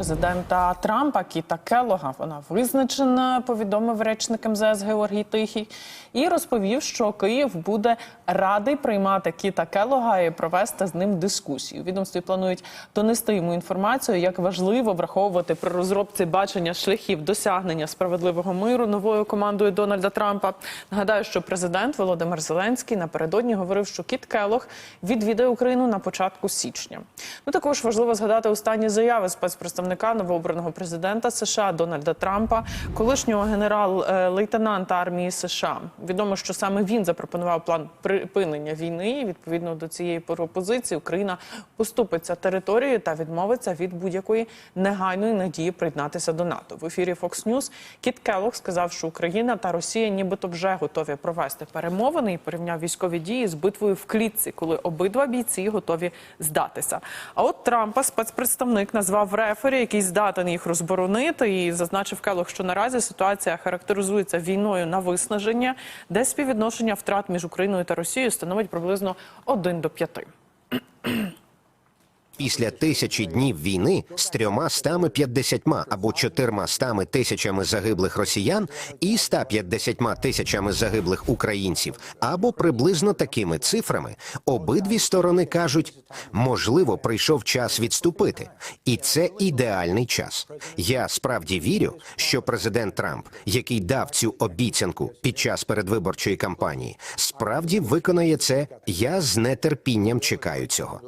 Президента Трампа Кіта Келлога вона визначена, повідомив речник МЗС Георгій Тихий, і розповів, що Київ буде радий приймати Кіта Келлога і провести з ним дискусію. Відомстві планують донести йому інформацію, як важливо враховувати при розробці бачення шляхів досягнення справедливого миру новою командою Дональда Трампа. Нагадаю, що президент Володимир Зеленський напередодні говорив, що Кіт Келлог відвідає Україну на початку січня. Ну також важливо згадати останні заяви спецпредставника новообраного президента США Дональда Трампа, колишнього генерал-лейтенанта армії США. Відомо, що саме він запропонував план припинення війни. І, Відповідно до цієї пропозиції, Україна поступиться територією та відмовиться від будь-якої негайної надії приєднатися до НАТО. В ефірі Fox News Кіт Келлог сказав, що Україна та Росія нібито вже готові провести перемовини і порівняв військові дії з битвою в клітці, коли обидва бійці готові здатися. А от Трампа спецпредставник назвав рефері, який здатен їх розборонити, і зазначив Келох, що наразі ситуація характеризується війною на виснаження, де співвідношення втрат між Україною та Росією становить приблизно 1 до 5. Після тисячі днів війни з трьома стами п'ятдесятьма або чотирма стами тисячами загиблих росіян і 150 тисячами загиблих українців, або приблизно такими цифрами, обидві сторони кажуть, можливо, прийшов час відступити, і це ідеальний час. Я справді вірю, що президент Трамп, який дав цю обіцянку під час передвиборчої кампанії, справді виконає це. Я з нетерпінням чекаю цього.